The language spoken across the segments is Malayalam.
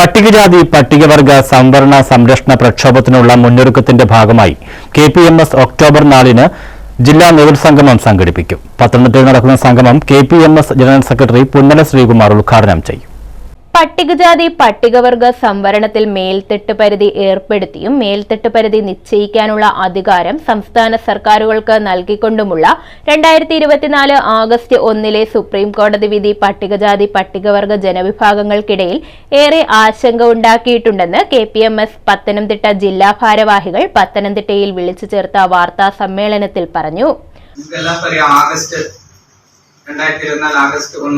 പട്ടികജാതി പട്ടികവർഗ സംവരണ സംരക്ഷണ പ്രക്ഷോഭത്തിനുള്ള മുന്നൊരുക്കത്തിന്റെ ഭാഗമായി K P M S October നാലിന് ജില്ലാ നേതൃസംഗമം സംഘടിപ്പിക്കും. പത്തനംതിട്ടയിൽ നടക്കുന്ന സംഗമം K P M S general secretary Punnala Sreekumar ഉദ്ഘാടനം ചെയ്യും. പട്ടികജാതി പട്ടികവർഗ സംവരണത്തിൽ മേൽത്തെട്ട് പരിധി ഏർപ്പെടുത്തിയും മേൽത്തെട്ട് പരിധി നിശ്ചയിക്കാനുള്ള അധികാരം സംസ്ഥാന സർക്കാരുകൾക്ക് നൽകിക്കൊണ്ടുമുള്ള രണ്ടായിരത്തി ഇരുപത്തിനാല് ആഗസ്റ്റ് ഒന്നിലെ സുപ്രീം കോടതി വിധി പട്ടികജാതി പട്ടികവർഗ ജനവിഭാഗങ്ങൾക്കിടയിൽ ഏറെ ആശങ്ക ഉണ്ടാക്കിയിട്ടുണ്ടെന്ന് K P M S Pathanamthitta ജില്ലാ ഭാരവാഹികൾ പത്തനംതിട്ടയിൽ വിളിച്ചു ചേർത്ത വാർത്താ സമ്മേളനത്തിൽ പറഞ്ഞു. ആഗസ്റ്റ്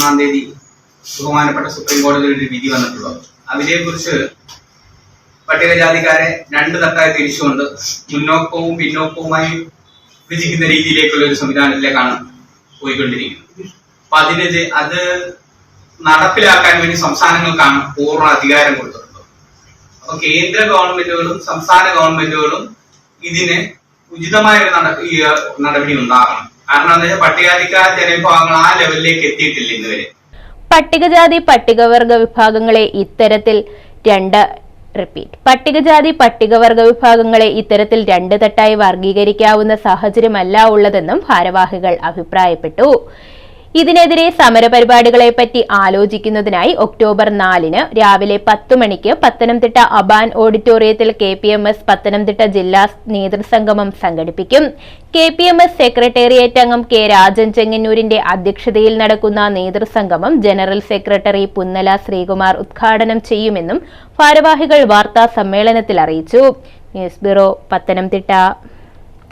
തീയതി ബഹുമാനപ്പെട്ട സുപ്രീം കോടതിയിൽ ഒരു വിധി വന്നിട്ടുള്ളത് ആ കുറിച്ച് പട്ടികജാതിക്കാരെ രണ്ട് തട്ടായി തിരിച്ചുകൊണ്ട് മുന്നോക്കവും പിന്നോക്കവുമായി വിഭജിക്കുന്ന രീതിയിലേക്കുള്ള ഒരു സംവിധാനത്തിലേക്കാണ് പോയിക്കൊണ്ടിരിക്കുന്നത്. അപ്പൊ അതിന് അത് നടപ്പിലാക്കാൻ വേണ്ടി സംസ്ഥാനങ്ങൾക്കാണ് പൂർണ അധികാരം കൊടുത്തിട്ടുള്ളത്. അപ്പൊ കേന്ദ്ര ഗവൺമെന്റുകളും സംസ്ഥാന ഗവൺമെന്റുകളും ഇതിന് ഉചിതമായ ഒരു നടപടി ഉണ്ടാകണം. കാരണം എന്താ വെച്ചാൽ പട്ടികജാതിക്കാർ ജനവിഭാഗങ്ങൾ ആ ലെവലിലേക്ക് എത്തിയിട്ടില്ല ഇന്നുവരെ. പട്ടികജാതി പട്ടികവർഗ വിഭാഗങ്ങളെ ഇത്തരത്തിൽ രണ്ട് റിപ്പീറ്റ് പട്ടികജാതി പട്ടികവർഗ വിഭാഗങ്ങളെ ഇത്തരത്തിൽ രണ്ട് തട്ടായി വർഗീകരിക്കാവുന്ന സാഹചര്യമല്ല ഉള്ളതെന്നും ഭാരവാഹികൾ അഭിപ്രായപ്പെട്ടു. ഇതിനെതിരെ സമരപരിപാടികളെപ്പറ്റി ആലോചിക്കുന്നതിനായി ഒക്ടോബർ നാലിന് രാവിലെ പത്ത് മണിക്ക് പത്തനംതിട്ട അബാൻ ഓഡിറ്റോറിയത്തിൽ K P M S Pathanamthitta ജില്ലാ നേതൃസംഗമം സംഘടിപ്പിക്കും. K P M S secretariat അംഗം കെ രാജൻ ചെങ്ങന്നൂരിന്റെ അധ്യക്ഷതയിൽ നടക്കുന്ന നേതൃസംഗമം ജനറൽ സെക്രട്ടറി പുന്നല ശ്രീകുമാർ ഉദ്ഘാടനം ചെയ്യുമെന്നും ഭാരവാഹികൾ വാർത്താ സമ്മേളനത്തിൽ അറിയിച്ചു. News bureau Pathanamthitta.